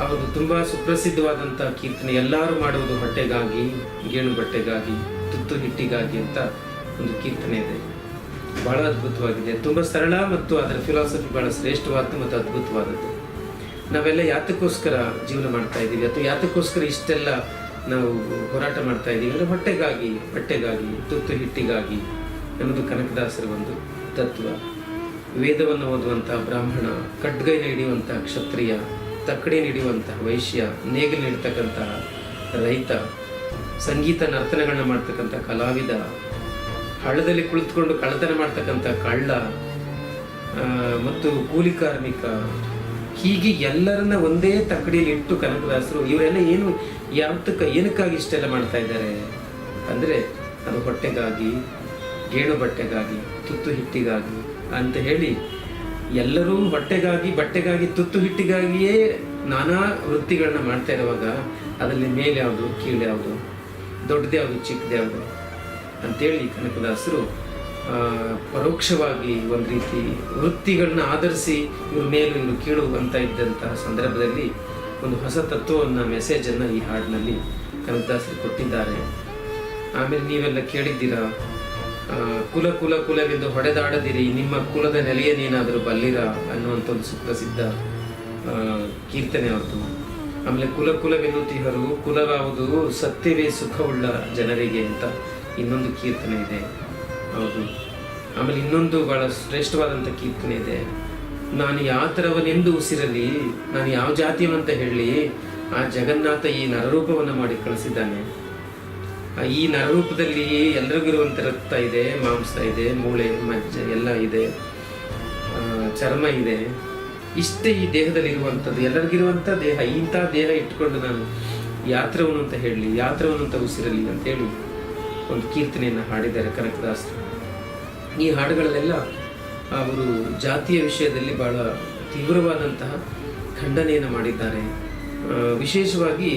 ಅವರು ತುಂಬ ಸುಪ್ರಸಿದ್ಧವಾದಂಥ ಕೀರ್ತನೆ. ಎಲ್ಲರೂ ಮಾಡುವುದು ಹೊಟ್ಟೆಗಾಗಿ ಗೇಣು ಬಟ್ಟೆಗಾಗಿ ತುತ್ತು ಹಿಟ್ಟಿಗಾಗಿ ಅಂತ ಒಂದು ಕೀರ್ತನೆ ಇದೆ. ಬಹಳ ಅದ್ಭುತವಾಗಿದೆ. ತುಂಬ ಸರಳ ಮತ್ತು ಅದರ ಫಿಲಾಸಫಿ ಬಹಳ ಶ್ರೇಷ್ಠವಾದ ಮತ್ತು ಅದ್ಭುತವಾದದ್ದು. ನಾವೆಲ್ಲ ಯಾತಕ್ಕೋಸ್ಕರ ಜೀವನ ಮಾಡ್ತಾ ಇದ್ದೀವಿ. ಅಥವಾ ಯಾತಕ್ಕೋಸ್ಕರ ಇಷ್ಟೆಲ್ಲ ನಾವು ಹೋರಾಟ ಮಾಡ್ತಾ ಇದ್ದೀವಿ. ಅಂದರೆ ಹೊಟ್ಟೆಗಾಗಿ, ಬಟ್ಟೆಗಾಗಿ ತುತ್ತು ಹಿಟ್ಟಿಗಾಗಿ ಅನ್ನೋದು ಕನಕದಾಸರ ಒಂದು ತತ್ವ. ವೇದವನ್ನು ಓದುವಂಥ ಬ್ರಾಹ್ಮಣ ಖಡ್ಗೈನ ಹಿಡಿಯುವಂಥ ಕ್ಷತ್ರಿಯ ತಕ್ಕಡಿ ಹಿಡಿಯುವಂತಹ ವೈಶ್ಯ, ನೇಗಿಲು ನೀಡ್ತಕ್ಕಂತಹ ರೈತ, ಸಂಗೀತ ನರ್ತನಗಳನ್ನ ಮಾಡ್ತಕ್ಕಂಥ ಕಲಾವಿದ, ಹಳ್ಳದಲ್ಲಿ ಕುಳಿತುಕೊಂಡು ಕಳ್ಳತನ ಮಾಡ್ತಕ್ಕಂಥ ಕಳ್ಳ ಮತ್ತು ಕೂಲಿ ಕಾರ್ಮಿಕ, ಹೀಗೆ ಎಲ್ಲರನ್ನ ಒಂದೇ ತಕ್ಕಡಿಯಲ್ಲಿ ಇಟ್ಟು ಕನಕದಾಸರು, ಇವರೆಲ್ಲ ಏನು ಯಾವತ್ತಕ್ಕ ಏನಕ್ಕಾಗಿ ಇಷ್ಟೆಲ್ಲ ಮಾಡ್ತಾ ಇದ್ದಾರೆ ಅಂದ್ರೆ ಅದು ಹೊಟ್ಟೆಗಾಗಿ, ಗೇಣು ಬಟ್ಟೆಗಾಗಿ, ತುತ್ತು ಹಿಟ್ಟಿಗಾಗಿ ಅಂತ ಹೇಳಿ ಎಲ್ಲರೂ ಹೊಟ್ಟೆಗಾಗಿ ಬಟ್ಟೆಗಾಗಿ, ತುತ್ತು ಹಿಟ್ಟಿಗಾಗಿಯೇ ನಾನಾ ವೃತ್ತಿಗಳನ್ನ ಮಾಡ್ತಾ ಇರುವಾಗ ಅದರಲ್ಲಿ ಮೇಲೆ ಯಾವುದು, ಕೀಳು ಯಾವುದು, ದೊಡ್ಡದು ಯಾವುದು ಅಂತೇಳಿ ಕನಕದಾಸರು ಪರೋಕ್ಷವಾಗಿ ಒಂದು ರೀತಿ ವೃತ್ತಿಗಳನ್ನ ಆಧರಿಸಿ ಇವ್ರ ಮೇಲು ಇವರು ಕೀಳು ಅಂತ ಇದ್ದಂತಹ ಸಂದರ್ಭದಲ್ಲಿ ಒಂದು ಹೊಸ ತತ್ವವನ್ನು ಮೆಸೇಜನ್ನು ಈ ಹಾಡಿನಲ್ಲಿ ಕನಕದಾಸರು ಕೊಟ್ಟಿದ್ದಾರೆ. ಆಮೇಲೆ ನೀವೆಲ್ಲ ಕೇಳಿದ್ದೀರಾ? ಕುಲ ಕುಲ ಕುಲವೆಂದು ಹೊಡೆದಾಡದಿರಿ, ನಿಮ್ಮ ಕುಲದ ನೆಲೆಯನ್ನೇನಾದರೂ ಬಲ್ಲಿರ ಅನ್ನುವಂಥ ಒಂದು ಸುಪ್ರಸಿದ್ಧ ಕೀರ್ತನೆ ಅವ್ರದ್ದು. ಆಮೇಲೆ ಕುಲ ಕುಲವೆನ್ನುತ್ತಿಹರು, ಕುಲವಾವುದು ಸತ್ಯವೇ ಸುಖವುಳ್ಳ ಜನರಿಗೆ ಅಂತ ಇನ್ನೊಂದು ಕೀರ್ತನೆ ಇದೆ ಹೌದು ಆಮೇಲೆ ಇನ್ನೊಂದು ಬಹಳ ಶ್ರೇಷ್ಠವಾದಂಥ ಕೀರ್ತನೆ ಇದೆ. ನಾನು ಯಾವ ಥರವನೆಂದು ಉಸಿರಲಿ, ನಾನು ಯಾವ ಜಾತಿಯವಂತ ಹೇಳಿ ಆ ಜಗನ್ನಾಥ ಈ ನರರೂಪವನ್ನು ಮಾಡಿ ಕಳಿಸಿದ್ದಾನೆ. ಈ ನರರೂಪದಲ್ಲಿ ರಕ್ತ ಇದೆ, ಮಾಂಸ ಇದೆ, ಮೂಳೆ, ಮಜ್ಜೆ ಎಲ್ಲ ಇದೆ ಚರ್ಮ ಇದೆ. ಇಷ್ಟೇ ಈ ದೇಹದಲ್ಲಿ ಇರುವಂಥದ್ದು ಎಲ್ಲರಿಗಿರುವಂಥ ದೇಹ, ಇಂಥ ದೇಹ ಇಟ್ಕೊಂಡು ನಾನು ಯಾತ್ರವನು ಅಂತ ಹೇಳಲಿ ಯಾತ್ರವನು ಅಂತ ಉಸಿರಲಿ ಅಂತೇಳಿ ಒಂದು ಕೀರ್ತನೆಯನ್ನು ಹಾಡಿದ್ದಾರೆ ಕನಕದಾಸರು ಈ ಹಾಡುಗಳಲ್ಲೆಲ್ಲ ಅವರು ಜಾತಿಯ ವಿಷಯದಲ್ಲಿ ಬಹಳ ತೀವ್ರವಾದಂತಹ ಖಂಡನೆಯನ್ನು ಮಾಡಿದ್ದಾರೆ. ವಿಶೇಷವಾಗಿ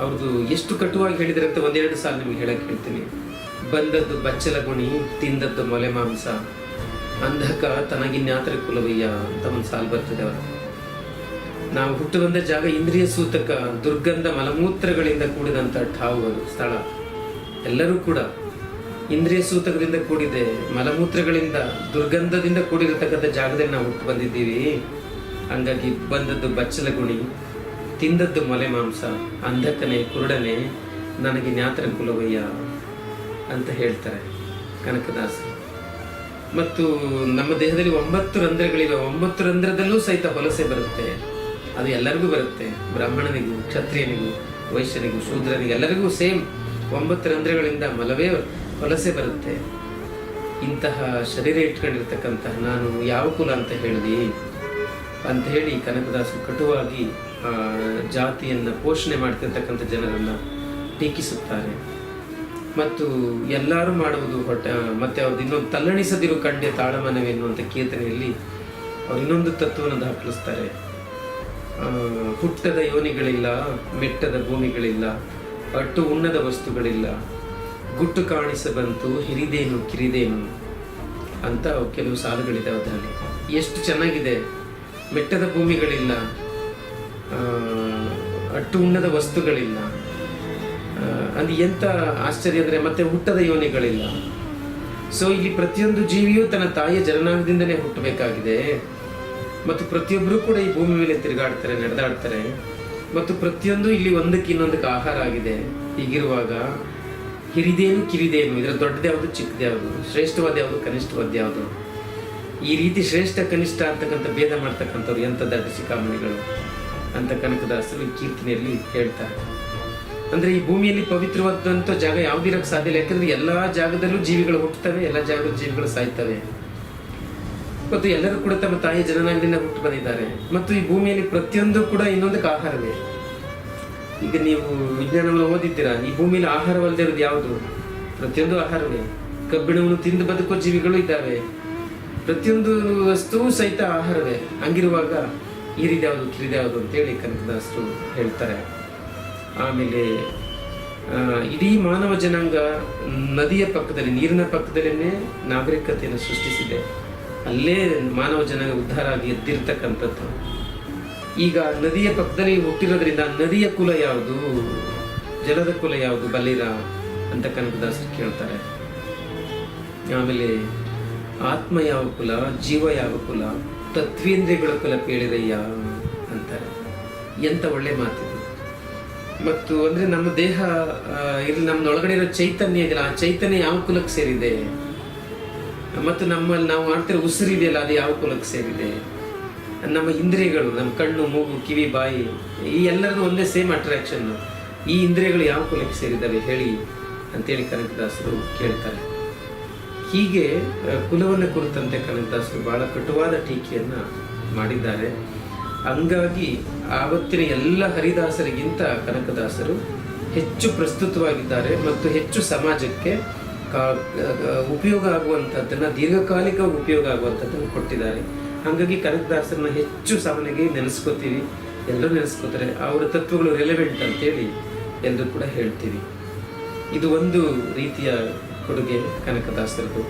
ಅವ್ರದ್ದು ಎಷ್ಟು ಕಟುವಾಗಿ ಹೇಳಿದರು ಅಂತ ಒಂದೆರಡು ಸಾಲ ನಿಮ್ಗೆ ಹೇಳಕ್ಕೆ ಹೇಳ್ತೀನಿ. ಬಂದದ್ದು ಬಚ್ಚಲ ಗುಣಿ ತಿಂದದ್ದು ಮೊಲೆ ಮಾಂಸ. ಅಂಧಕ ತನಗಿನ್ಯಾತರ ಕುಲವಯ್ಯ ಅಂತ ಒಂದು ಸಾಲು ಬರ್ತದೆ ಅವರು ನಾವು ಹುಟ್ಟು ಬಂದ ಜಾಗ ಇಂದ್ರಿಯ ಸೂತಕ, ದುರ್ಗಂಧ ಮಲಮೂತ್ರಗಳಿಂದ ಕೂಡಿದಂಥ ಅದು, ಸ್ಥಳ. ಎಲ್ಲರೂ ಕೂಡ ಇಂದ್ರಿಯ ಸೂತಕದಿಂದ ಕೂಡಿದೆ, ಮಲಮೂತ್ರಗಳಿಂದ, ದುರ್ಗಂಧದಿಂದ ಕೂಡಿರತಕ್ಕಂಥ ಜಾಗದಲ್ಲಿ ನಾವು ಹುಟ್ಟು ಬಂದಿದ್ದೀವಿ. ಹಂಗಾಗಿ ಬಂದದ್ದು ಬಚ್ಚಲ ಗುಣಿ ತಿಂದದ್ದು ಮೊಲೆ ಮಾಂಸ ಅಂಧಕನೆ ಕುರುಡನೆ, ನನಗೆ ನ್ಯಾತರ ಕುಲವಯ್ಯ ಅಂತ ಹೇಳ್ತಾರೆ ಕನಕದಾಸ. ಮತ್ತು ನಮ್ಮ ದೇಹದಲ್ಲಿ ಒಂಬತ್ತು ರಂಧ್ರಗಳಿವೆ. ಒಂಬತ್ತು ರಂಧ್ರದಲ್ಲೂ ಸಹಿತ ಹೊಲಸೆ ಬರುತ್ತೆ. ಅದು ಎಲ್ಲರಿಗೂ ಬರುತ್ತೆ. ಬ್ರಾಹ್ಮಣನಿಗೂ, ಕ್ಷತ್ರಿಯನಿಗೂ, ವೈಶ್ಯನಿಗೂ, ಶೂದ್ರನಿಗೂ, ಎಲ್ಲರಿಗೂ ಸೇಮ್. ಒಂಬತ್ತು ರಂಧ್ರಗಳಿಂದ ಮಲವೇ ವಲಸೆ ಬರುತ್ತೆ. ಇಂತಹ ಶರೀರ ಇಟ್ಕೊಂಡಿರ್ತಕ್ಕಂತಹ ನಾನು ಯಾವ ಕುಲ ಅಂತ ಹೇಳಿದಿ ಅಂತ ಹೇಳಿ ಕನಕದಾಸರು ಕಟುವಾಗಿ ಜಾತಿಯನ್ನ ಪೋಷಣೆ ಮಾಡ್ತಿರ್ತಕ್ಕಂಥ ಜನರನ್ನು ಟೀಕಿಸುತ್ತಾರೆ. ಮತ್ತು ಎಲ್ಲರೂ ಮಾಡುವುದು ಹೊಟ್ಟೆ, ಮತ್ತೆ ಅವ್ರದ್ದು ಇನ್ನೊಂದು ತಲ್ಲಣಿಸದಿರು ಕಂಡೆ ತಾಳಮಾನವೇನು ಎನ್ನುವಂಥ ಕೀರ್ತನೆಯಲ್ಲಿ ಅವ್ರು ಇನ್ನೊಂದು ತತ್ವವನ್ನು ದಾಖಲಿಸ್ತಾರೆ. ಹುಟ್ಟದ ಯೋನಿಗಳಿಲ್ಲ, ಮೆಟ್ಟದ ಭೂಮಿಗಳಿಲ್ಲ, ಅಟ್ಟು ಉಣ್ಣದ ವಸ್ತುಗಳಿಲ್ಲ, ಗುಟ್ಟು ಕಾಣಿಸಬಂತು ಹಿರಿದೇನು, ಕಿರಿದೇನು ಅಂತ ಕೆಲವು ಸಾಲುಗಳಿದೆ ಅದರಲ್ಲಿ. ಎಷ್ಟು ಚೆನ್ನಾಗಿದೆ. ಮೆಟ್ಟದ ಭೂಮಿಗಳಿಲ್ಲ ಅಟ್ಟು ಉಣ್ಣದ ವಸ್ತುಗಳಿಲ್ಲ. ಅಲ್ಲಿ ಎಂಥ ಆಶ್ಚರ್ಯ ಅಂದರೆ ಮತ್ತೆ ಹುಟ್ಟದ ಯೋನಿಗಳಿಲ್ಲ. ಸೊ ಇಲ್ಲಿ ಪ್ರತಿಯೊಂದು ಜೀವಿಯು ತನ್ನ ತಾಯಿಯ ಜನನಾಂಗದಿಂದನೇ ಹುಟ್ಟಬೇಕಾಗಿದೆ. ಮತ್ತು ಪ್ರತಿಯೊಬ್ಬರೂ ಕೂಡ ಈ ಭೂಮಿ ಮೇಲೆ ತಿರುಗಾಡ್ತಾರೆ, ನಡೆದಾಡ್ತಾರೆ. ಮತ್ತು ಪ್ರತಿಯೊಂದು ಇಲ್ಲಿ ಒಂದಕ್ಕೆ ಇನ್ನೊಂದಕ್ಕೆ ಆಹಾರ ಆಗಿದೆ. ಹೀಗಿರುವಾಗ ಹಿರಿದೇನು ಕಿರಿದೇನು, ಇದರ ದೊಡ್ಡದ್ಯಾವುದು ಯಾವುದು ಚಿಕ್ಕದು ಯಾವುದು ಶ್ರೇಷ್ಠವಾದ ಯಾವುದು ಕನಿಷ್ಠವಾದ ಯಾವುದು ಈ ರೀತಿ ಶ್ರೇಷ್ಠ, ಕನಿಷ್ಠ ಅಂತಕ್ಕಂಥ ಭೇದ ಮಾಡ್ತಕ್ಕಂಥವ್ರು ಎಂಥದ್ದು ದಡ್ಡ ಶಿಖಾಮಣಿಗಳು ಅಂತ ಕನಕದಾಸರು ಈ ಕೀರ್ತನೆಯಲ್ಲಿ ಹೇಳ್ತಾರೆ. ಅಂದ್ರೆ ಈ ಭೂಮಿಯಲ್ಲಿ ಪವಿತ್ರವಾದಂಥ ಜಾಗ ಯಾವ್ದಿರಕ್ಕೆ ಸಾಧ್ಯ ಇಲ್ಲ. ಯಾಕಂದ್ರೆ ಎಲ್ಲಾ ಜಾಗದಲ್ಲೂ ಜೀವಿಗಳು ಹುಟ್ಟುತ್ತವೆ, ಎಲ್ಲ ಜಾಗದ ಜೀವಿಗಳು ಸಾಯ್ತವೆ. ಮತ್ತು ಎಲ್ಲರೂ ಕೂಡ ತಮ್ಮ ತಾಯಿಯ ಜನನಾಂಗದಿಂದ ಹುಟ್ಟು ಬಂದಿದ್ದಾರೆ. ಮತ್ತು ಈ ಭೂಮಿಯಲ್ಲಿ ಪ್ರತಿಯೊಂದು ಕೂಡ ಇನ್ನೊಂದಕ್ಕೆ ಆಹಾರವೇ. ಈಗ ನೀವು ವಿಜ್ಞಾನವನ್ನು ಓದಿದ್ದೀರಾ? ಈ ಭೂಮಿಯಲ್ಲಿ ಆಹಾರವಲ್ಲದೆ ಇರೋದು ಯಾವುದು? ಪ್ರತಿಯೊಂದು ಆಹಾರವೇ. ಕಬ್ಬಿಣವನ್ನು ತಿಂದು ಬದುಕೋ ಜೀವಿಗಳು ಇದ್ದಾವೆ. ಪ್ರತಿಯೊಂದು ವಸ್ತುವು ಸಹಿತ ಆಹಾರವೇ. ಹಂಗಿರುವಾಗ ಈರಿದ್ಯಾವುದು ಕಿರಿದ್ಯಾವುದು ಅಂತೇಳಿ ಕನಕದಾಸರು ಹೇಳ್ತಾರೆ. ಆಮೇಲೆ ಇಡೀ ಮಾನವ ಜನಾಂಗ ನದಿಯ ಪಕ್ಕದಲ್ಲಿ, ನೀರಿನ ಪಕ್ಕದಲ್ಲೇ ನಾಗರಿಕತೆಯನ್ನು ಸೃಷ್ಟಿಸಿದೆ. ಅಲ್ಲೇ ಮಾನವ ಜನಾಂಗ ಉದ್ಧಾರ ಆಗಿ ಎದ್ದಿರ್ತಕ್ಕಂಥದ್ದು. ಈಗ ನದಿಯ ಪಕ್ಕದಲ್ಲಿ ಹುಟ್ಟಿರೋದ್ರಿಂದ ನದಿಯ ಕುಲ ಯಾವುದು? ಜಲದ ಕುಲ ಯಾವುದು? ಬಲ್ಲಿರ ಅಂತ ಕನಕದಾಸರು ಕೇಳ್ತಾರೆ. ಆಮೇಲೆ, ಆತ್ಮ ಯಾವ ಕುಲ? ಜೀವ ಯಾವ ಕುಲ? ತತ್ವೇಂದ್ರಿಯಗಳ ಕುಲ ಕೇಳಿರಯ್ಯ ಅಂತಾರೆ. ಎಂತ ಒಳ್ಳೆ ಮಾತಿದೆ. ಮತ್ತು ಅಂದ್ರೆ ನಮ್ಮ ದೇಹ ಇಲ್ಲಿ ನಮ್ಮೊಳಗಡೆ ಇರೋ ಚೈತನ್ಯ ಇದೆಯಲ್ಲ, ಆ ಚೈತನ್ಯ ಯಾವ ಕುಲಕ್ಕೆ ಸೇರಿದೆ? ಮತ್ತು ನಮ್ಮಲ್ಲಿ ನಾವು ಮಾಡ್ತಿರೋ ಉಸಿರು ಇದೆಯಲ್ಲ, ಅದು ಯಾವ ಕುಲಕ್ಕೆ ಸೇರಿದೆ? ನಮ್ಮ ಇಂದ್ರಿಯಗಳು, ನಮ್ಮ ಕಣ್ಣು, ಮೂಗು, ಕಿವಿ, ಬಾಯಿ, ಈ ಎಲ್ಲರದ್ದು ಒಂದೇ ಸೇಮ್ ಅಟ್ರಾಕ್ಷನ್ ಈ ಇಂದ್ರಿಯಗಳು ಯಾವ ಕುಲಕ್ಕೆ ಸೇರಿದ್ದಾವೆ ಹೇಳಿ ಅಂತೇಳಿ ಕನಕದಾಸರು ಕೇಳ್ತಾರೆ. ಹೀಗೆ ಕುಲವನ್ನು ಕುರಿತಂತೆ ಕನಕದಾಸರು ಬಹಳ ಕಟುವಾದ ಟೀಕೆಯನ್ನು ಮಾಡಿದ್ದಾರೆ. ಹಂಗಾಗಿ ಆವತ್ತಿನ ಎಲ್ಲ ಹರಿದಾಸರಿಗಿಂತ ಕನಕದಾಸರು ಹೆಚ್ಚು ಪ್ರಸ್ತುತವಾಗಿದ್ದಾರೆ ಮತ್ತು ಹೆಚ್ಚು ಸಮಾಜಕ್ಕೆ ಉಪಯೋಗ ಆಗುವಂಥದ್ದನ್ನು ದೀರ್ಘಕಾಲಿಕ ಉಪಯೋಗ ಆಗುವಂಥದ್ದನ್ನು ಕೊಟ್ಟಿದ್ದಾರೆ. ಹಾಗಾಗಿ ಕನಕದಾಸರನ್ನ ಹೆಚ್ಚು ಸಾಮಾನ್ಯವಾಗಿ ನೆನೆಸ್ಕೋತೀವಿ. ಎಲ್ಲರೂ ನೆನೆಸ್ಕೋತಾರೆ. ಅವರ ತತ್ವಗಳು ರೆಲೆವೆಂಟ್ ಅಂತೇಳಿ ಎಲ್ಲರೂ ಕೂಡ ಹೇಳ್ತೀವಿ. ಇದು ಒಂದು ರೀತಿಯ ಕೊಡುಗೆ ಕನಕದಾಸರದು